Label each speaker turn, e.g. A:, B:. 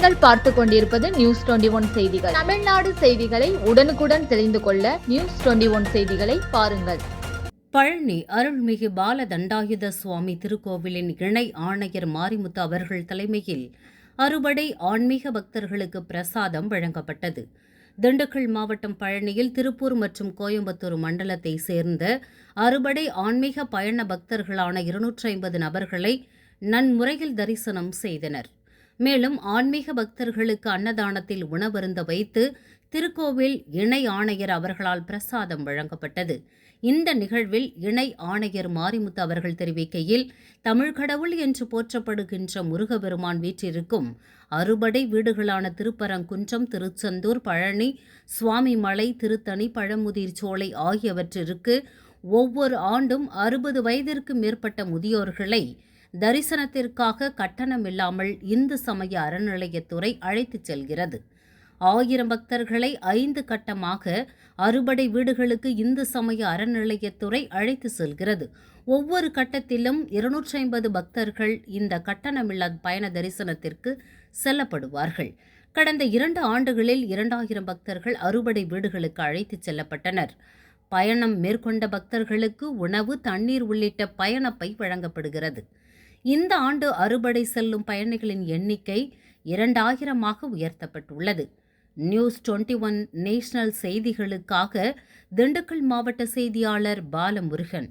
A: பார்த்து கொண்டிருப்பது news twenty one செய்திகள். தமிழ்நாடு செய்திகளை உடனுக்குடன் தெரிந்து கொள்ள நியூஸ் டுவெண்டி ஒன் செய்திகளை பாருங்கள்.
B: பழனி அருள்மிகு பால தண்டாயுத சுவாமி திருக்கோவிலின் இணை ஆணையர் மாரிமுத்து அவர்கள் தலைமையில் அறுபடை ஆன்மீக பக்தர்களுக்கு பிரசாதம் வழங்கப்பட்டது. திண்டுக்கல் மாவட்டம் பழனியில் திருப்பூர் மற்றும் கோயம்புத்தூர் மண்டலத்தை சேர்ந்த அறுபடை ஆன்மீக பயண பக்தர்களான இருநூற்றி ஐம்பது நபர்களை நன்முறையில் தரிசனம் செய்தனர். மேலும் ஆன்மீக பக்தர்களுக்கு அன்னதானத்தில் உணவருந்த வைத்து திருக்கோவில் இணை ஆணையர் அவர்களால் பிரசாதம் வழங்கப்பட்டது. இந்த நிகழ்வில் இணை ஆணையர் மாரிமுத்து அவர்கள் தெரிவிக்கையில் தமிழ் கடவுள் என்று போற்றப்படுகின்ற முருகபெருமான் வீற்றிருக்கும் அறுபடை வீடுகளான திருப்பரங்குன்றம் திருச்செந்தூர் பழனி சுவாமிமலை திருத்தணி பழமுதிர் சோலை ஆகியவற்றிற்கு ஒவ்வொரு ஆண்டும் அறுபது வயதிற்கு மேற்பட்ட முதியோர்களை தரிசனத்திற்காக கட்டணமில்லாமல் இந்து சமய அறநிலையத்துறை அழைத்துச் செல்கிறது. ஆயிரம் பக்தர்களை ஐந்து கட்டமாக அறுபடை வீடுகளுக்கு இந்து சமய அறநிலையத்துறை அழைத்து செல்கிறது. ஒவ்வொரு கட்டத்திலும் இருநூற்றி ஐம்பது பக்தர்கள் இந்த கட்டணமில்லா பயண தரிசனத்திற்கு செல்லப்படுவார்கள். கடந்த இரண்டு ஆண்டுகளில் இரண்டாயிரம் பக்தர்கள் அறுபடை வீடுகளுக்கு அழைத்துச் செல்லப்பட்டனர். பயணம் மேற்கொண்ட பக்தர்களுக்கு உணவு தண்ணீர் உள்ளிட்ட பயணப்பை வழங்கப்படுகிறது. இந்த ஆண்டு அறுபடை செல்லும் பயணிகளின் எண்ணிக்கை இரண்டாயிரமாக உயர்த்தப்பட்டுள்ளது. நியூஸ் டுவெண்ட்டி ஒன் நேஷனல் செய்திகளுக்காக திண்டுக்கல் மாவட்ட செய்தியாளர் பாலமுருகன்.